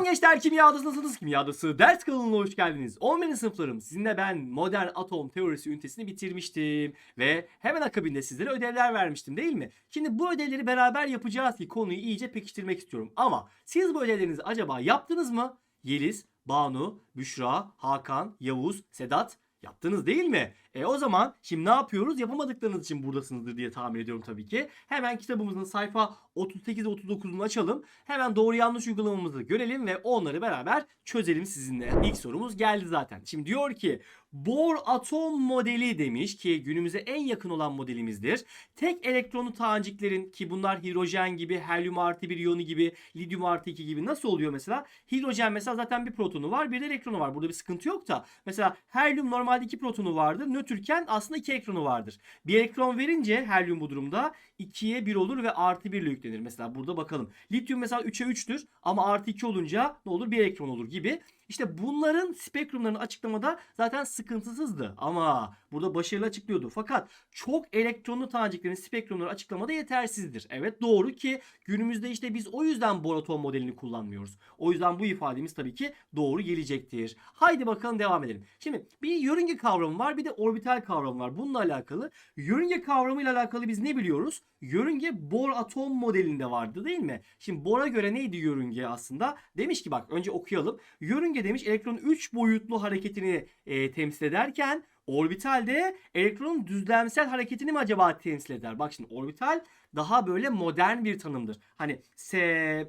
Selam gençler kimyadası nasılsınız? Kimyadası ders kanalına hoş geldiniz. 11. sınıflarım sizinle ben modern atom teorisi ünitesini bitirmiştim. Ve hemen akabinde sizlere ödevler vermiştim değil mi? Şimdi bu ödevleri beraber yapacağız ki konuyu iyice pekiştirmek istiyorum. Ama siz bu ödevlerinizi acaba yaptınız mı? Yeliz, Banu, Büşra, Hakan, Yavuz, Sedat Yaptınız değil mi? E o zaman şimdi ne yapıyoruz? Yapamadıklarınız için buradasınızdır diye tahmin ediyorum tabii ki. Hemen kitabımızın sayfa 38 ve 39'unu açalım. Hemen doğru yanlış uygulamamızı görelim ve onları beraber çözelim sizinle. İlk sorumuz geldi zaten. Şimdi diyor ki Bohr atom modeli demiş ki günümüze en yakın olan modelimizdir. Tek elektronlu taneciklerin ki bunlar hidrojen gibi, helyum artı bir iyonu gibi, lityum artı 2 gibi nasıl oluyor mesela? Hidrojen mesela zaten bir protonu var, bir de elektronu var. Burada bir sıkıntı yok da. Mesela helyum normalde iki protonu vardır. Nötrken aslında iki elektronu vardır. Bir elektron verince helyum bu durumda 2'ye 1 olur ve artı 1 ile yüklenir. Mesela burada bakalım. Lityum mesela 3'e 3'tür ama artı 2 olunca ne olur? Bir elektron olur gibi. İşte bunların spektrumlarını açıklamada zaten sıkıntısızdı ama burada başarılı açıklıyordu. Fakat çok elektronlu taneciklerin spektrumları açıklamada yetersizdir. Evet doğru ki günümüzde işte biz o yüzden Bohr atom modelini kullanmıyoruz. O yüzden bu ifademiz tabii ki doğru gelecektir. Haydi bakalım devam edelim. Şimdi bir yörünge kavramı var bir de orbital kavramı var. Bununla alakalı yörünge kavramıyla alakalı biz ne biliyoruz? Yörünge Bohr atom modelinde vardı değil mi? Şimdi Bohr'a göre neydi yörünge aslında? Demiş ki bak önce okuyalım. Yörünge demiş elektronun 3 boyutlu hareketini e, temsil ederken orbitalde elektronun düzlemsel hareketini mi acaba temsil eder? Bak şimdi orbital daha böyle modern bir tanımdır. Hani S,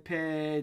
P,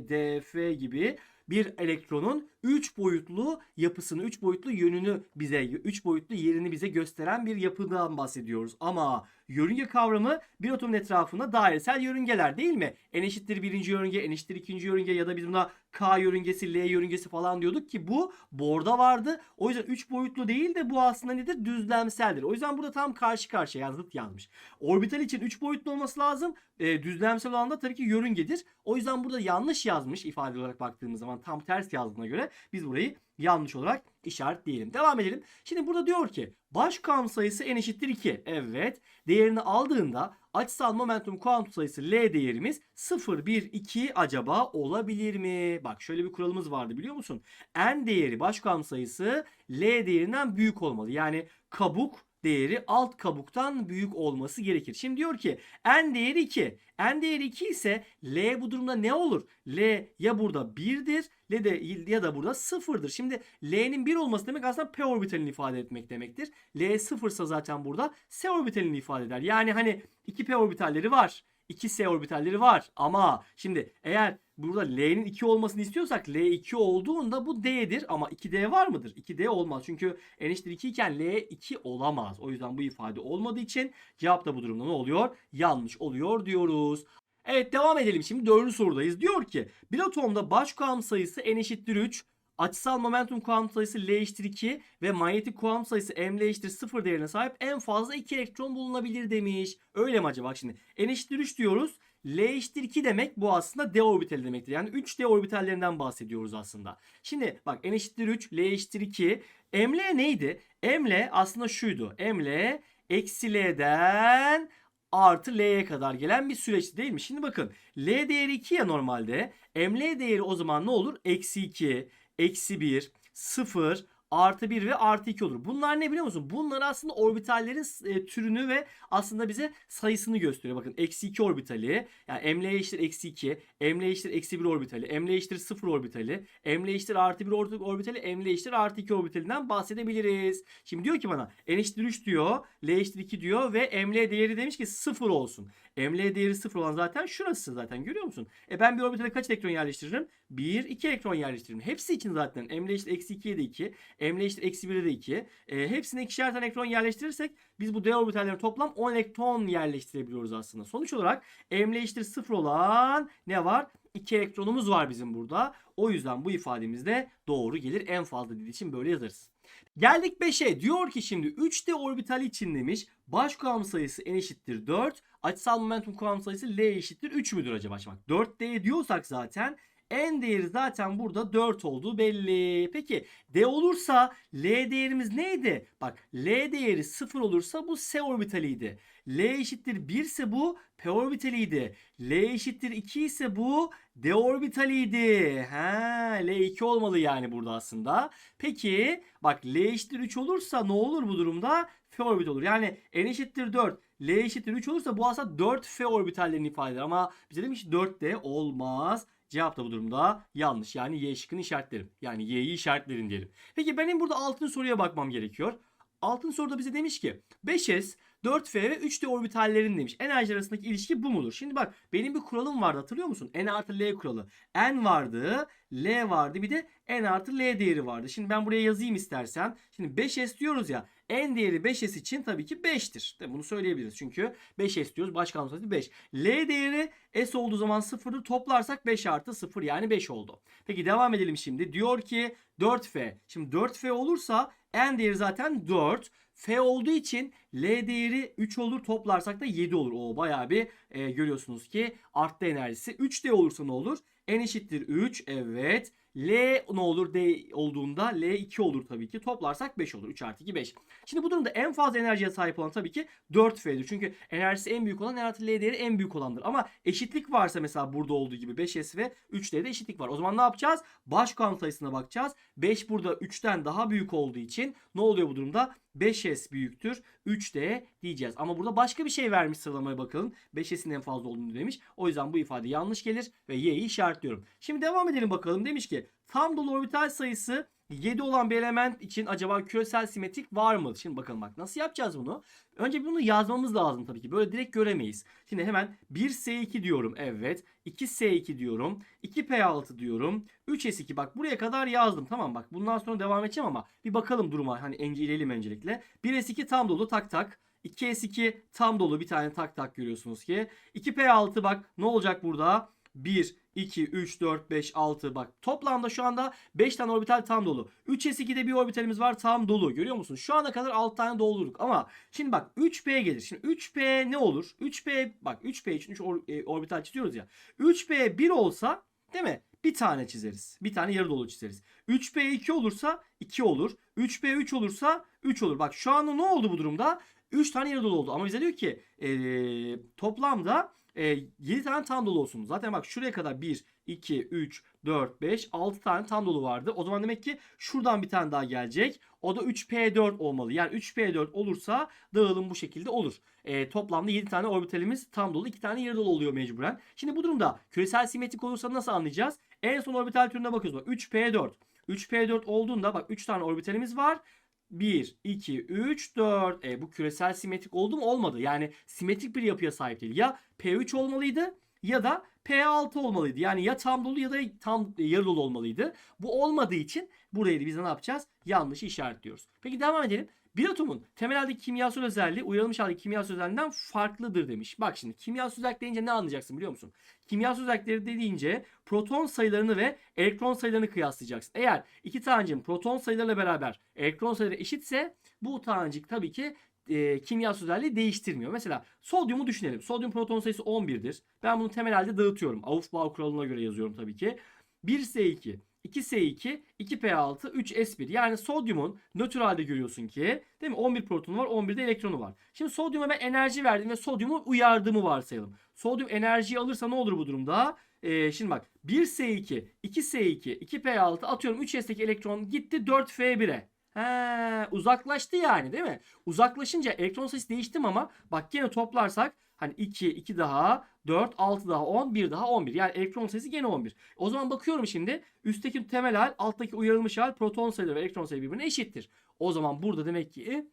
D, F gibi bir elektronun 3 boyutlu yapısını, 3 boyutlu yönünü bize, 3 boyutlu yerini bize gösteren bir yapıdan bahsediyoruz. Ama yörünge kavramı bir atomun etrafında dairesel yörüngeler değil mi? N eşittir birinci yörünge, N eşittir ikinci yörünge ya da biz buna K yörüngesi, L yörüngesi falan diyorduk ki bu Bohr'da vardı. O yüzden 3 boyutlu değil de bu aslında nedir? Düzlemseldir. O yüzden burada tam karşı karşıya yani zıt yazmış. Orbital için 3 boyutlu olması lazım. E, düzlemsel olan da tabii ki yörüngedir. O yüzden burada yanlış yazmış ifade olarak baktığımız zaman tam ters yazdığına göre biz burayı yanlış olarak işaretleyelim. Devam edelim. Şimdi burada diyor ki baş kuantum sayısı n eşittir 2. Evet. Değerini aldığında açısal momentum kuantum sayısı L değerimiz 0, 1, 2 acaba olabilir mi? Bak şöyle bir kuralımız vardı biliyor musun? N değeri baş kuantum sayısı L değerinden büyük olmalı. Yani kabuk değeri alt kabuktan büyük olması gerekir. Şimdi diyor ki n değeri 2. n değeri 2 ise L bu durumda ne olur? L ya burada 1'dir L de ya da burada 0'dır. Şimdi L'nin 1 olması demek aslında p orbitalini ifade etmek demektir. L 0 ise zaten burada s orbitalini ifade eder. Yani hani 2p orbitalleri var. 2s orbitalleri var ama şimdi eğer burada L'nin 2 olmasını istiyorsak L 2 olduğunda bu D'dir ama 2D var mıdır? 2D olmaz çünkü n eşittir 2 iken L 2 olamaz. O yüzden bu ifade olmadığı için cevap da bu durumda ne oluyor? Yanlış oluyor diyoruz. Evet devam edelim şimdi dördüncü sorudayız. Diyor ki bir atomda baş kuantum sayısı n eşittir 3, açısal momentum kuantum sayısı L eşittir 2 ve manyetik kuantum sayısı M L eşittir 0 değerine sahip en fazla 2 elektron bulunabilir demiş. Öyle mi acaba? Bak şimdi n eşittir 3 diyoruz. L eşittir 2 demek bu aslında D orbitali demektir. Yani 3 D orbitallerinden bahsediyoruz aslında. Şimdi bak n eşittir 3, L eşittir 2. M L neydi? M L aslında şuydu. M L eksi L'den artı L'ye kadar gelen bir süreçti değil mi? Şimdi bakın L değeri 2 ya normalde. M L değeri o zaman ne olur? Eksi 2, eksi 1, 0, artı 1 ve artı 2 olur. Bunlar ne biliyor musun? Bunlar aslında orbitallerin e, türünü ve aslında bize sayısını gösteriyor. Bakın eksi 2 orbitali yani ML eşittir eksi 2, ML eşittir eksi 1 orbitali, ML eşittir 0 orbitali, ML eşittir artı 1 orbitali, ML eşittir artı 2 orbitalinden bahsedebiliriz. Şimdi diyor ki bana N eşittir 3 diyor, L eşittir 2 diyor ve ML değeri demiş ki 0 olsun. ML değeri 0 olan zaten şurası zaten görüyor musun? E ben bir orbitale kaç elektron yerleştiririm? 1, 2 elektron yerleştiririm. Hepsi için zaten ML eşittir eksi 2'ye de 2, ML eşittir eksi 1'e de 2. E, hepsine ikişer tane elektron yerleştirirsek biz bu D orbitallerine toplam 10 elektron yerleştirebiliyoruz aslında. Sonuç olarak ML eşittir 0 olan ne var? 2 elektronumuz var bizim burada. O yüzden bu ifademiz de doğru gelir. En fazla dediği için böyle yazarız. Geldik 5'e. Diyor ki şimdi 3D orbital için demiş baş kuantum sayısı n eşittir 4. Açısal momentum kuantum sayısı L eşittir 3 müdür acaba? Bak 4D diyorsak zaten n değeri zaten burada 4 olduğu belli. Peki D olursa L değerimiz neydi? Bak L değeri 0 olursa bu S orbitaliydi. L eşittir 1 ise bu P orbitaliydi. L eşittir 2 ise bu D orbitaliydi. Ha, L2 olmalı yani burada aslında. Peki bak L eşittir 3 olursa ne olur bu durumda? F orbit olur. Yani n eşittir 4, L eşittir 3 olursa bu aslında 4 F orbitallerini ifade eder. Ama bize demiş 4 de olmaz. Cevap da bu durumda yanlış. Yani Y şıkkını işaretlerim. Yani Y'yi işaretlerim diyelim. Peki benim burada altın soruya bakmam gerekiyor. Altın soruda bize demiş ki 5S, 4F ve 3D orbitallerin demiş. Enerji arasındaki ilişki bu mudur? Şimdi bak benim bir kuralım vardı hatırlıyor musun? N artı L kuralı. N vardı, L vardı bir de N artı L değeri vardı. Şimdi ben buraya yazayım istersen. Şimdi 5S diyoruz ya. N değeri 5S için tabii ki 5'tir. De bunu söyleyebiliriz. Çünkü 5S diyoruz. Başkanlık sayısı 5. L değeri S olduğu zaman 0'ı toplarsak 5 artı 0 yani 5 oldu. Peki devam edelim şimdi. Diyor ki 4F. Şimdi 4F olursa N değeri zaten 4. F olduğu için L değeri 3 olur toplarsak da 7 olur. O bayağı bir e, görüyorsunuz ki arttı enerjisi. 3D olursa ne olur? N eşittir 3 evet. L ne olur D olduğunda L2 olur tabii ki. Toplarsak 5 olur. 3 artı 2 5. Şimdi bu durumda en fazla enerjiye sahip olan tabii ki 4F'dir. Çünkü enerjisi en büyük olan N artı L değeri en büyük olandır. Ama eşitlik varsa mesela burada olduğu gibi 5S ve 3D'de eşitlik var. O zaman ne yapacağız? Baş kuantum sayısına bakacağız. 5 burada 3'ten daha büyük olduğu için ne oluyor bu durumda? 5S büyüktür 3D diyeceğiz. Ama burada başka bir şey vermiş sıralamaya bakalım. 5S'in en fazla olduğunu demiş. O yüzden bu ifade yanlış gelir ve Y'yi işaretliyorum. Şimdi devam edelim bakalım. Demiş ki tam dolu orbital sayısı 7 olan bir element için acaba küresel simetrik var mı? Şimdi bakalım bak nasıl yapacağız bunu? Önce bunu yazmamız lazım tabii ki. Böyle direkt göremeyiz. Şimdi hemen 1S2 diyorum. Evet. 2S2 diyorum. 2P6 diyorum. 3S2 bak buraya kadar yazdım. Tamam bak bundan sonra devam edeceğim ama bir bakalım duruma. Hani inceleyelim öncelikle. 1S2 tam dolu tak tak. 2S2 tam dolu bir tane tak tak görüyorsunuz ki. 2P6 bak ne olacak burada? 1, 2, 3, 4, 5, 6 bak toplamda şu anda 5 tane orbital tam dolu. 3s2'de bir orbitalimiz var tam dolu görüyor musun? Şu ana kadar 6 tane doldurduk ama şimdi bak 3p gelir. Şimdi 3p ne olur? 3p bak 3p için 3 or, e, orbital çiziyoruz ya. 3p 1 olsa değil mi? Bir tane çizeriz. Bir tane yarı dolu çizeriz. 3p 2 olursa 2 olur. 3p 3 olursa 3 olur. Bak şu anda ne oldu bu durumda? 3 tane yarı dolu oldu. Ama bize diyor ki ee, toplamda e, 7 tane tam dolu olsun. Zaten bak şuraya kadar 1, 2, 3, 4, 5, 6 tane tam dolu vardı. O zaman demek ki şuradan bir tane daha gelecek. O da 3P4 olmalı. Yani 3P4 olursa dağılım bu şekilde olur. E, toplamda 7 tane orbitalimiz tam dolu. 2 tane yarı dolu oluyor mecburen. Şimdi bu durumda küresel simetrik olursa nasıl anlayacağız? En son orbital türüne bakıyoruz. Bak 3P4. 3P4 olduğunda bak 3 tane orbitalimiz var. 1, 2, 3, 4. E, bu küresel simetrik oldu mu? Olmadı. Yani simetrik bir yapıya sahip değil. Ya P3 olmalıydı ya da P6 olmalıydı. Yani ya tam dolu ya da tam yarı dolu olmalıydı. Bu olmadığı için burayı biz ne yapacağız? Yanlışı işaretliyoruz. Peki devam edelim. Bir atomun temel haldeki kimyasal özelliği uyarılmış haldeki kimyasal özelliğinden farklıdır demiş. Bak şimdi kimyasal özellik deyince ne anlayacaksın biliyor musun? Kimyasal özellikleri dediğince proton sayılarını ve elektron sayılarını kıyaslayacaksın. Eğer iki tanecim proton sayılarıyla beraber elektron sayıları eşitse bu tanecik tabii ki e, kimyasal özelliği değiştirmiyor. Mesela sodyumu düşünelim. Sodyum proton sayısı 11'dir. Ben bunu temel halde dağıtıyorum. Aufbau kuralına göre yazıyorum tabii ki. 1S2, 2S2, 2P6, 3S1. Yani sodyumun nötr halde görüyorsun ki değil mi? 11 protonu var, 11 de elektronu var. Şimdi sodyuma ben enerji verdim ve sodyumu uyardığımı varsayalım. Sodyum enerjiyi alırsa ne olur bu durumda? Ee, şimdi bak 1S2, 2S2, 2P6 atıyorum 3S'teki elektron gitti 4F1'e. He, uzaklaştı yani değil mi? Uzaklaşınca elektron sayısı değişti ama bak yine toplarsak hani 2, 2 daha 4, 6 daha 10, 1 daha 11. Yani elektron sayısı gene 11. O zaman bakıyorum şimdi üstteki temel hal, alttaki uyarılmış hal proton sayıları ve elektron sayıları birbirine eşittir. O zaman burada demek ki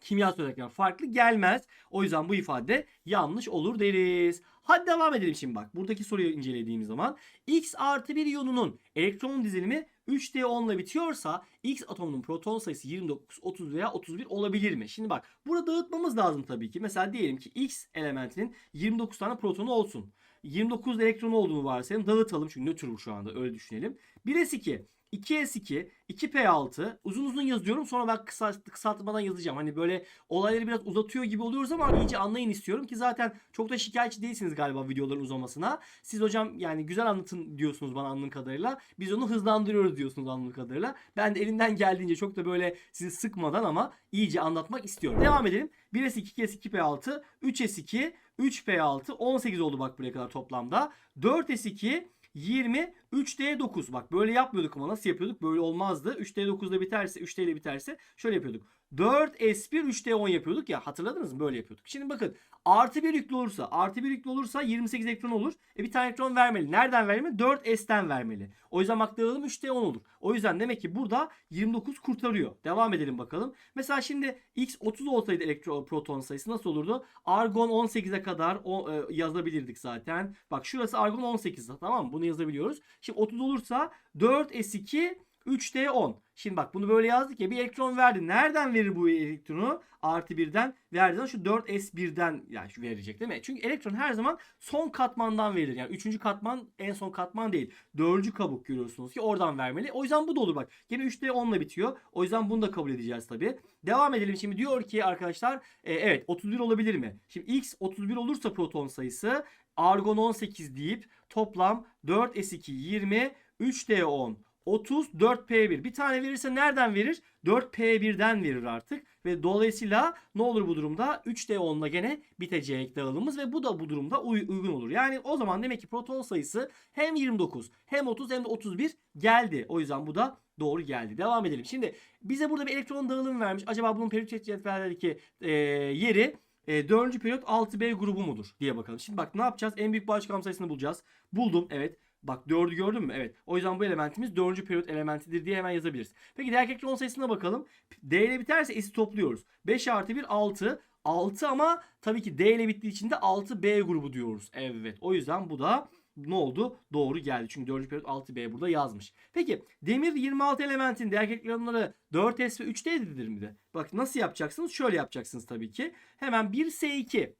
kimyasal özellikler farklı gelmez. O yüzden bu ifade yanlış olur deriz. Hadi devam edelim şimdi bak. Buradaki soruyu incelediğimiz zaman X artı bir iyonunun elektron dizilimi 3D10 ile bitiyorsa X atomunun proton sayısı 29, 30 veya 31 olabilir mi? Şimdi bak burada dağıtmamız lazım tabii ki. Mesela diyelim ki X elementinin 29 tane protonu olsun. 29 elektronu olduğunu varsayalım. Dağıtalım çünkü nötr bu şu anda öyle düşünelim. 1S2 2S2, 2P6 uzun uzun yazıyorum sonra ben kısa, kısaltmadan yazacağım. Hani böyle olayları biraz uzatıyor gibi oluyoruz ama iyice anlayın istiyorum ki zaten çok da şikayetçi değilsiniz galiba videoların uzamasına. Siz hocam yani güzel anlatın diyorsunuz bana anladığım kadarıyla. Biz onu hızlandırıyoruz diyorsunuz anladığım kadarıyla. Ben de elimden geldiğince çok da böyle sizi sıkmadan ama iyice anlatmak istiyorum. Devam edelim. 1S2, 2S2, 2P6, 3S2, 3P6, 18 oldu bak buraya kadar toplamda. 4S2, 20, 3D9 bak böyle yapmıyorduk ama nasıl yapıyorduk? Böyle olmazdı. 3D9'da biterse 3D ile biterse şöyle yapıyorduk. 4S1 3D10 yapıyorduk ya hatırladınız mı? Böyle yapıyorduk. Şimdi bakın artı 1 yüklü olursa artı 1 yüklü olursa 28 elektron olur. E bir tane elektron vermeli. Nereden vermeli? 4S'ten vermeli. O yüzden baktığım 3D10 olur. O yüzden demek ki burada 29 kurtarıyor. Devam edelim bakalım. Mesela şimdi X 30 olsaydı elektron proton sayısı nasıl olurdu? Argon 18'e kadar o, e, yazabilirdik zaten. Bak şurası argon 18 tamam mı? Bunu yazabiliyoruz. Şimdi 30 olursa 4S2 3D10. Şimdi bak bunu böyle yazdık ya bir elektron verdi. Nereden verir bu elektronu? Artı birden verdiğinde şu 4S1'den yani şu verecek değil mi? Çünkü elektron her zaman son katmandan verilir. Yani üçüncü katman en son katman değil. Dördüncü kabuk görüyorsunuz ki oradan vermeli. O yüzden bu da olur bak. Yine 3D10 ile bitiyor. O yüzden bunu da kabul edeceğiz tabii. Devam edelim şimdi diyor ki arkadaşlar e, evet 31 olabilir mi? Şimdi X 31 olursa proton sayısı argon 18 deyip toplam 4S2 20 3D10 30 4P1. Bir tane verirse nereden verir? 4P1'den verir artık. Ve dolayısıyla ne olur bu durumda? 3D10'la gene bitecek dağılımımız ve bu da bu durumda uy- uygun olur. Yani o zaman demek ki proton sayısı hem 29 hem 30 hem de 31 geldi. O yüzden bu da doğru geldi. Devam edelim. Şimdi bize burada bir elektron dağılımı vermiş. Acaba bunun periyodik cetvellerdeki e, yeri e, 4. periyot 6B grubu mudur diye bakalım. Şimdi bak ne yapacağız? En büyük bağışıklık sayısını bulacağız. Buldum evet. Bak 4'ü gördün mü? Evet. O yüzden bu elementimiz 4. periyot elementidir diye hemen yazabiliriz. Peki diğer elektron sayısına bakalım. D ile biterse S'i topluyoruz. 5 artı 1 6. 6 ama tabii ki D ile bittiği için de 6B grubu diyoruz. Evet. O yüzden bu da ne oldu? Doğru geldi. Çünkü 4. periyot 6B burada yazmış. Peki demir 26 elementin diğer elektronları 4S ve 3D'dir mi de? Bak nasıl yapacaksınız? Şöyle yapacaksınız tabii ki. Hemen 1S2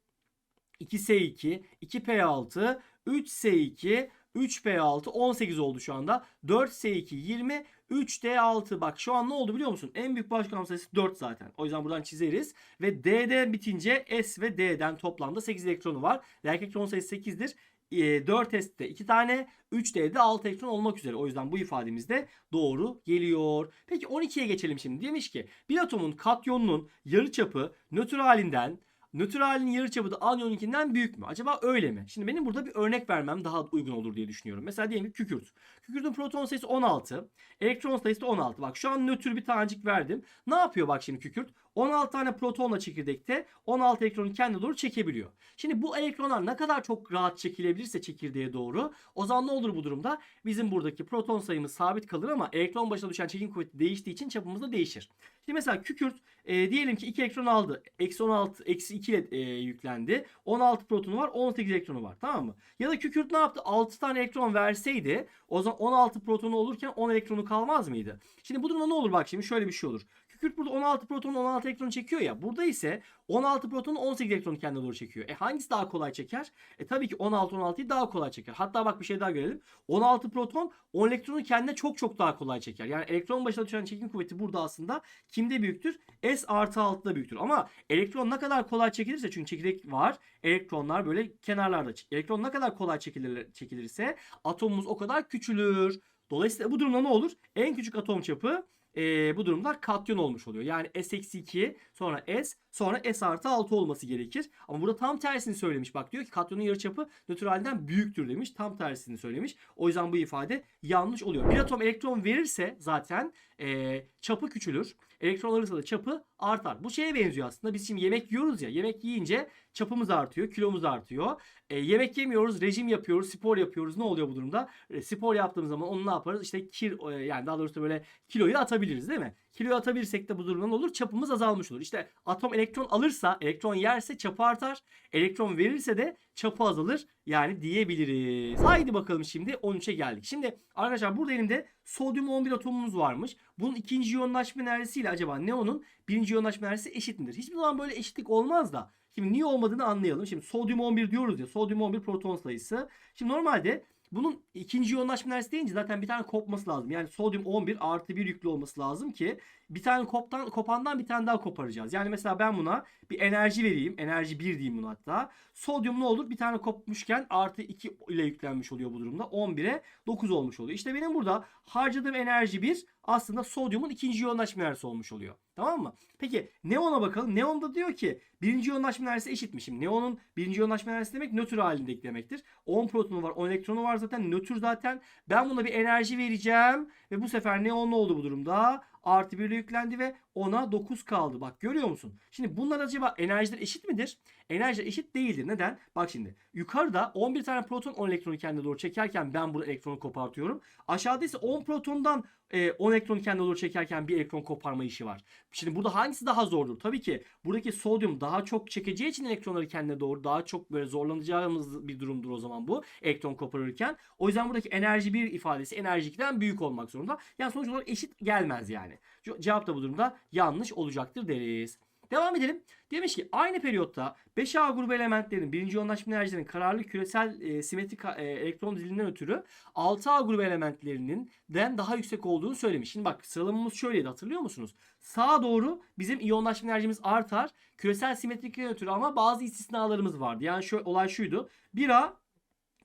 2S2, 2P6, 3S2, 3P6, 18 oldu şu anda. 4S2, 20, 3D6. Bak şu an ne oldu biliyor musun? En büyük başkan sayısı 4 zaten. O yüzden buradan çizeriz. Ve D'den bitince S ve D'den toplamda 8 elektronu var. Erkek elektron sayısı 8'dir. 4S'te 2 tane, 3D'de 6 elektron olmak üzere. O yüzden bu ifademiz de doğru geliyor. Peki 12'ye geçelim şimdi. Demiş ki bir atomun katyonunun yarıçapı nötr halinden nötr halinin yarıçapı da anyonunkinden büyük mü? Acaba öyle mi? Şimdi benim burada bir örnek vermem daha uygun olur diye düşünüyorum. Mesela diyelim ki kükürt. Kükürtün proton sayısı 16. Elektron sayısı da 16. Bak şu an nötr bir tanecik verdim. Ne yapıyor bak şimdi kükürt? 16 tane protonla çekirdekte 16 elektronu kendine doğru çekebiliyor. Şimdi bu elektronlar ne kadar çok rahat çekilebilirse çekirdeğe doğru o zaman ne olur bu durumda? Bizim buradaki proton sayımız sabit kalır ama elektron başına düşen çekim kuvveti değiştiği için çapımız da değişir. Şimdi mesela kükürt e, diyelim ki 2 elektron aldı. Eksi 16, eksi 2 ile e, yüklendi. 16 protonu var 18 elektronu var tamam mı? Ya da kükürt ne yaptı? 6 tane elektron verseydi o zaman 16 protonu olurken 10 elektronu kalmaz mıydı? Şimdi bu durumda ne olur bak şimdi şöyle bir şey olur. Kükürt burada 16 proton 16 elektron çekiyor ya. Burada ise 16 proton 18 elektron kendine doğru çekiyor. E hangisi daha kolay çeker? E tabii ki 16 16'yı daha kolay çeker. Hatta bak bir şey daha görelim. 16 proton 10 elektronu kendine çok çok daha kolay çeker. Yani elektron başına düşen çekim kuvveti burada aslında kimde büyüktür? S artı 6'da büyüktür. Ama elektron ne kadar kolay çekilirse çünkü çekirdek var. Elektronlar böyle kenarlarda. Elektron ne kadar kolay çekilir, çekilirse atomumuz o kadar küçülür. Dolayısıyla bu durumda ne olur? En küçük atom çapı e, bu durumlar katyon olmuş oluyor. Yani S-2 sonra S sonra S artı 6 olması gerekir. Ama burada tam tersini söylemiş. Bak diyor ki katyonun yarıçapı nötralden büyüktür demiş. Tam tersini söylemiş. O yüzden bu ifade yanlış oluyor. Bir atom elektron verirse zaten e, çapı küçülür. Elektron alırsa da çapı artar. Bu şeye benziyor aslında. Biz şimdi yemek yiyoruz ya. Yemek yiyince çapımız artıyor, kilomuz artıyor. E, yemek yemiyoruz, rejim yapıyoruz, spor yapıyoruz. Ne oluyor bu durumda? E, spor yaptığımız zaman onu ne yaparız? İşte kil, e, yani daha doğrusu böyle kiloyu atabiliriz değil mi? Kiloyu atabilirsek de bu durumda ne olur? Çapımız azalmış olur. İşte atom elektron alırsa, elektron yerse çapı artar. Elektron verirse de çapı azalır. Yani diyebiliriz. Haydi bakalım şimdi 13'e geldik. Şimdi arkadaşlar burada elimde sodyum 11 atomumuz varmış. Bunun ikinci iyonlaşma enerjisiyle acaba neonun birinci iyonlaşma enerjisi eşit midir? Hiçbir zaman böyle eşitlik olmaz da. Şimdi niye olmadığını anlayalım. Şimdi sodyum 11 diyoruz ya. Sodyum 11 proton sayısı. Şimdi normalde bunun ikinci yoğunlaşma enerjisi deyince zaten bir tane kopması lazım. Yani sodyum 11 artı 1 yüklü olması lazım ki bir tane koptan, kopandan bir tane daha koparacağız. Yani mesela ben buna bir enerji vereyim. Enerji 1 diyeyim bunu hatta. Sodyum ne olur? Bir tane kopmuşken artı 2 ile yüklenmiş oluyor bu durumda. 11'e 9 olmuş oluyor. İşte benim burada harcadığım enerji 1 aslında sodyumun ikinci yoğunlaşma enerjisi olmuş oluyor. Tamam mı? Peki neona bakalım. Neonda diyor ki birinci yoğunlaşma enerjisi eşitmiş. Şimdi neonun birinci yoğunlaşma enerjisi demek nötr halindeki demektir. 10 protonu var 10 elektronu var zaten nötr zaten. Ben buna bir enerji vereceğim ve bu sefer neon ne oldu bu durumda? Artı 1 ile yüklendi ve ona 9 kaldı. Bak görüyor musun? Şimdi bunlar acaba enerjiler eşit midir? Enerjiler eşit değildir. Neden? Bak şimdi yukarıda 11 tane proton 10 elektronu kendine doğru çekerken ben bu elektronu kopartıyorum. Aşağıda ise 10 protondan e, 10 elektronu kendine doğru çekerken bir elektron koparma işi var. Şimdi burada hangisi daha zordur? Tabii ki buradaki sodyum daha çok çekeceği için elektronları kendine doğru daha çok böyle zorlanacağımız bir durumdur o zaman bu elektron koparırken. O yüzden buradaki enerji 1 ifadesi enerji 2'den büyük olmak zorunda. Yani sonuç olarak eşit gelmez yani. Ce- Cevap da bu durumda yanlış olacaktır deriz. Devam edelim. Demiş ki aynı periyotta 5A grubu elementlerin birinci yoğunlaşma enerjilerinin kararlı küresel e, simetrik e, elektron dilinden ötürü 6A grubu elementlerinin den daha yüksek olduğunu söylemiş. Şimdi bak sıralamamız şöyleydi hatırlıyor musunuz? Sağa doğru bizim iyonlaşma enerjimiz artar. Küresel simetrikten ötürü ama bazı istisnalarımız vardı. Yani şu olay şuydu. 1A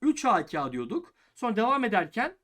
3A 2A diyorduk. Sonra devam ederken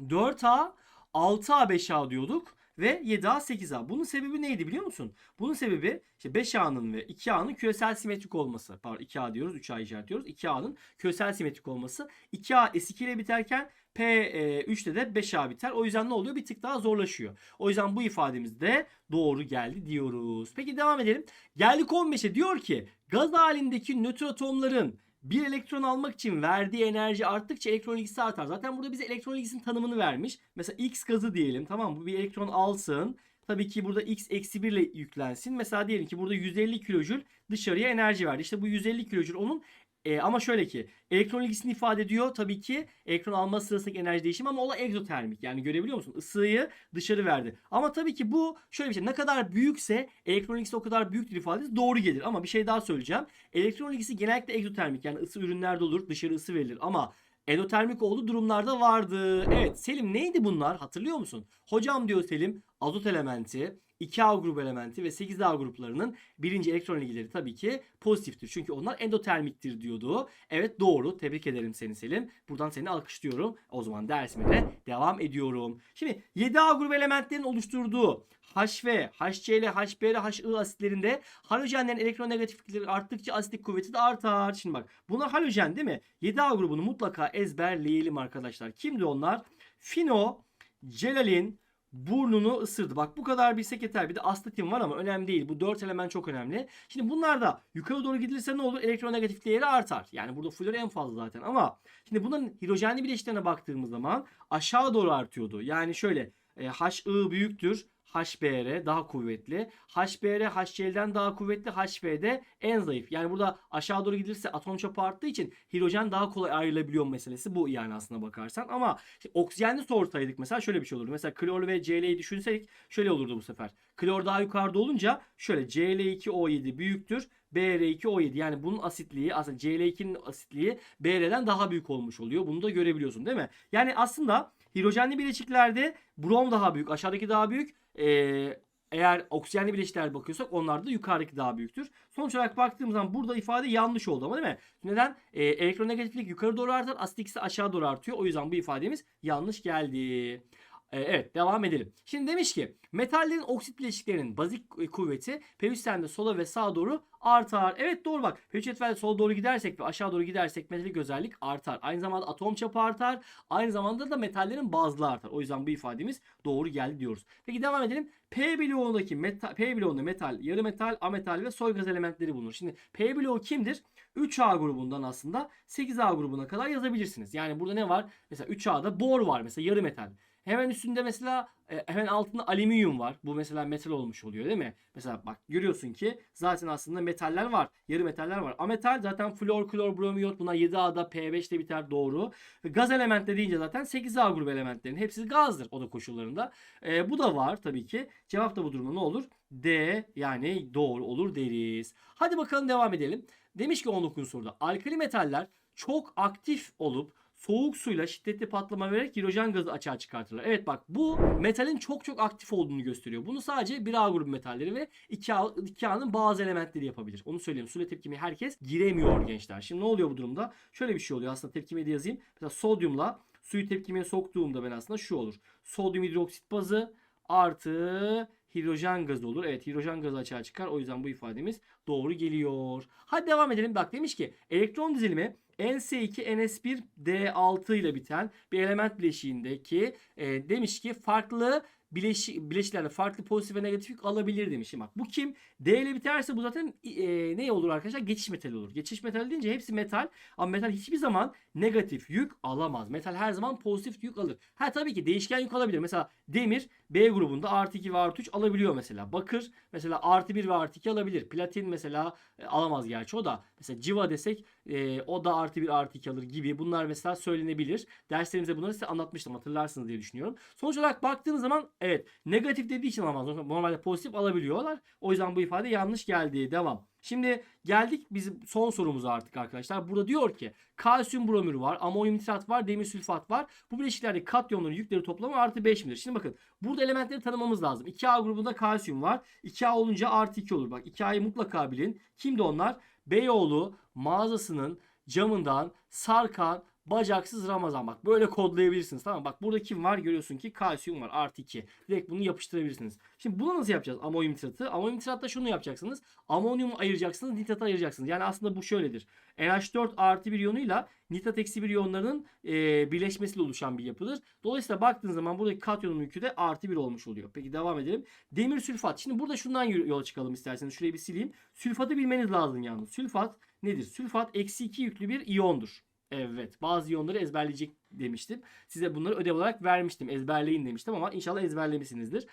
4A 6A 5A diyorduk ve 7A 8A. Bunun sebebi neydi biliyor musun? Bunun sebebi işte 5A'nın ve 2A'nın küresel simetrik olması. Pardon 2A diyoruz 3A işaretliyoruz. 2A'nın küresel simetrik olması. 2A S2 ile biterken P3'te de 5A biter. O yüzden ne oluyor? Bir tık daha zorlaşıyor. O yüzden bu ifademiz de doğru geldi diyoruz. Peki devam edelim. Geldik 15'e diyor ki gaz halindeki nötr atomların bir elektron almak için verdiği enerji arttıkça elektron ilgisi artar. Zaten burada bize elektron ilgisinin tanımını vermiş. Mesela X gazı diyelim tamam mı? Bir elektron alsın. Tabii ki burada X eksi 1 ile yüklensin. Mesela diyelim ki burada 150 kilojül dışarıya enerji verdi. İşte bu 150 kilojül onun e, ama şöyle ki elektron ilgisini ifade ediyor tabii ki elektron alma sırasındaki enerji değişimi ama o da egzotermik. Yani görebiliyor musun? Isıyı dışarı verdi. Ama tabii ki bu şöyle bir şey. Ne kadar büyükse elektron ilgisi o kadar büyüktür ifadesi doğru gelir. Ama bir şey daha söyleyeceğim. Elektron ilgisi genellikle egzotermik. Yani ısı ürünlerde olur. Dışarı ısı verilir. Ama endotermik olduğu durumlarda vardı. Evet Selim neydi bunlar hatırlıyor musun? Hocam diyor Selim azot elementi, 2A grup elementi ve 8A gruplarının birinci elektron ilgileri tabii ki pozitiftir. Çünkü onlar endotermiktir diyordu. Evet doğru. Tebrik ederim seni Selim. Buradan seni alkışlıyorum. O zaman dersime de devam ediyorum. Şimdi 7A grup elementlerin oluşturduğu HV, HCl, HBr, HI asitlerinde halojenlerin elektronegatiflikleri arttıkça asitlik kuvveti de artar. Şimdi bak bunlar halojen değil mi? 7A grubunu mutlaka ezberleyelim arkadaşlar. Kimdi onlar? Fino, celalin, burnunu ısırdı. Bak bu kadar bilsek yeter. Bir de astatin var ama önemli değil. Bu dört element çok önemli. Şimdi bunlar da yukarı doğru gidilirse ne olur? Elektronegatif değeri artar. Yani burada flor en fazla zaten ama şimdi bunların hidrojenli bileşiklerine baktığımız zaman aşağı doğru artıyordu. Yani şöyle e, HI büyüktür. HBr daha kuvvetli. HBr HCl'den daha kuvvetli. HB de en zayıf. Yani burada aşağı doğru gidilirse atom çapı arttığı için hidrojen daha kolay ayrılabiliyor meselesi bu yani aslına bakarsan. Ama işte oksijenli sorsaydık mesela şöyle bir şey olurdu. Mesela klor ve Cl'yi düşünsek şöyle olurdu bu sefer. Klor daha yukarıda olunca şöyle Cl2O7 büyüktür. Br2O7 yani bunun asitliği aslında Cl2'nin asitliği Br'den daha büyük olmuş oluyor. Bunu da görebiliyorsun değil mi? Yani aslında hidrojenli bileşiklerde brom daha büyük, aşağıdaki daha büyük. Ee, eğer oksijenli bileşikler bakıyorsak onlar da yukarıdaki daha büyüktür. Sonuç olarak baktığımız zaman burada ifade yanlış oldu ama değil mi? Neden? Ee, elektronegatiflik yukarı doğru artar, asitik ise aşağı doğru artıyor. O yüzden bu ifademiz yanlış geldi. Ee, Evet devam edelim. Şimdi demiş ki metallerin oksit bileşiklerinin bazik e, kuvveti perişsende sola ve sağa doğru artar. Evet doğru bak. Perişet cetvelde sola doğru gidersek ve aşağı doğru gidersek metalik özellik artar. Aynı zamanda atom çapı artar. Aynı zamanda da metallerin bazlı artar. O yüzden bu ifademiz doğru geldi diyoruz. Peki devam edelim. P bloğundaki metal, P bloğunda metal, yarı metal, ametal ve soy gaz elementleri bulunur. Şimdi P bloğu kimdir? 3A grubundan aslında 8A grubuna kadar yazabilirsiniz. Yani burada ne var? Mesela 3A'da bor var mesela yarı metal. Hemen üstünde mesela e, hemen altında alüminyum var. Bu mesela metal olmuş oluyor değil mi? Mesela bak görüyorsun ki zaten aslında metaller var. Yarı metaller var. Ametal zaten flor, klor, bromiyot bunlar 7A'da P5'te biter doğru. Gaz elementleri deyince zaten 8A grubu elementlerin hepsi gazdır o da koşullarında. E, bu da var tabii ki. Cevap da bu durumda ne olur? D yani doğru olur deriz. Hadi bakalım devam edelim. Demiş ki 19. soruda alkali metaller çok aktif olup soğuk suyla şiddetli patlama vererek hidrojen gazı açığa çıkartırlar. Evet bak bu metalin çok çok aktif olduğunu gösteriyor. Bunu sadece 1A grubu metalleri ve 2A, 2A'nın bazı elementleri yapabilir. Onu söyleyeyim. Suyla tepkimeye herkes giremiyor gençler. Şimdi ne oluyor bu durumda? Şöyle bir şey oluyor. Aslında tepkimeyi de yazayım. Mesela sodyumla suyu tepkimeye soktuğumda ben aslında şu olur. Sodyum hidroksit bazı artı hidrojen gazı olur. Evet hidrojen gazı açığa çıkar. O yüzden bu ifademiz doğru geliyor. Hadi devam edelim. Bak demiş ki elektron dizilimi NS2 NS1 D6 ile biten bir element bileşiğindeki e, demiş ki farklı bileşi, bileşiklerde farklı pozitif ve negatif yük alabilir demiş. Bak bu kim? D ile biterse bu zaten e, ne olur arkadaşlar? Geçiş metali olur. Geçiş metali deyince hepsi metal ama metal hiçbir zaman negatif yük alamaz. Metal her zaman pozitif yük alır. Ha tabii ki değişken yük alabilir. Mesela demir B grubunda artı 2 ve artı 3 alabiliyor mesela. Bakır mesela artı 1 ve artı 2 alabilir. Platin mesela e, alamaz gerçi o da. Mesela civa desek e, o da artı 1 artı 2 alır gibi. Bunlar mesela söylenebilir. Derslerimizde bunları size anlatmıştım hatırlarsınız diye düşünüyorum. Sonuç olarak baktığınız zaman evet negatif dediği için alamaz. Normalde pozitif alabiliyorlar. O yüzden bu ifade yanlış geldi. Devam. Şimdi geldik bizim son sorumuza artık arkadaşlar. Burada diyor ki kalsiyum bromürü var, amonyum nitrat var, demir sülfat var. Bu bileşiklerde katyonların yükleri toplamı artı 5 midir? Şimdi bakın burada elementleri tanımamız lazım. 2A grubunda kalsiyum var. 2A olunca artı 2 olur. Bak 2A'yı mutlaka bilin. Kimdi onlar? Beyoğlu mağazasının camından sarkan bacaksız Ramazan bak böyle kodlayabilirsiniz tamam? Bak burada kim var görüyorsun ki kalsiyum var artı 2. Direkt bunu yapıştırabilirsiniz. Şimdi bunu nasıl yapacağız amonyum nitratı? Amonyum nitratta şunu yapacaksınız. Amonyumu ayıracaksınız nitratı ayıracaksınız. Yani aslında bu şöyledir. NH4 artı bir iyonuyla nitrat eksi bir iyonlarının e, birleşmesiyle oluşan bir yapıdır. Dolayısıyla baktığınız zaman buradaki katyonun yükü de artı bir olmuş oluyor. Peki devam edelim. Demir sülfat. Şimdi burada şundan yola çıkalım isterseniz. Şurayı bir sileyim. Sülfatı bilmeniz lazım yalnız. Sülfat nedir? Sülfat eksi 2 yüklü bir iyondur. Evet. Bazı iyonları ezberleyecek demiştim. Size bunları ödev olarak vermiştim. Ezberleyin demiştim ama inşallah ezberlemişsinizdir.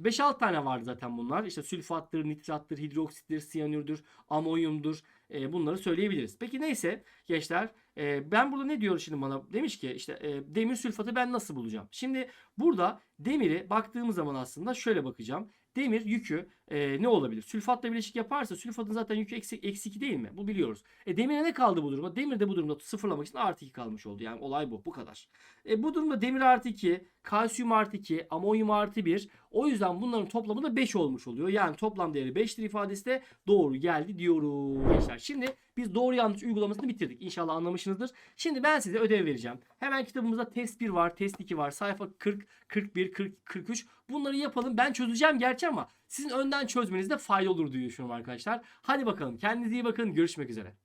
5-6 tane vardı zaten bunlar. İşte sülfattır, nitrattır, hidroksittir, siyanürdür, amonyumdur. E, bunları söyleyebiliriz. Peki neyse gençler e, ben burada ne diyor şimdi bana? Demiş ki işte e, demir sülfatı ben nasıl bulacağım? Şimdi burada demiri baktığımız zaman aslında şöyle bakacağım. Demir yükü e, ne olabilir? Sülfatla bileşik yaparsa sülfatın zaten yükü eksi, eksi 2 değil mi? Bu biliyoruz. E, demire ne kaldı bu durumda? Demir de bu durumda sıfırlamak için artı 2 kalmış oldu. Yani olay bu. Bu kadar. E, bu durumda demir artı 2, kalsiyum artı 2, amonyum artı 1. O yüzden bunların toplamı da 5 olmuş oluyor. Yani toplam değeri 5'tir ifadesi de doğru geldi diyoruz. Gençler şimdi biz doğru yanlış uygulamasını bitirdik. İnşallah anlamışsınızdır. Şimdi ben size ödev vereceğim. Hemen kitabımızda test 1 var, test 2 var. Sayfa 40, 41, 40, 43. Bunları yapalım. Ben çözeceğim gerçi ama sizin önden çözmenizde fayda olur diye düşünüyorum arkadaşlar. Hadi bakalım. Kendinize iyi bakın. Görüşmek üzere.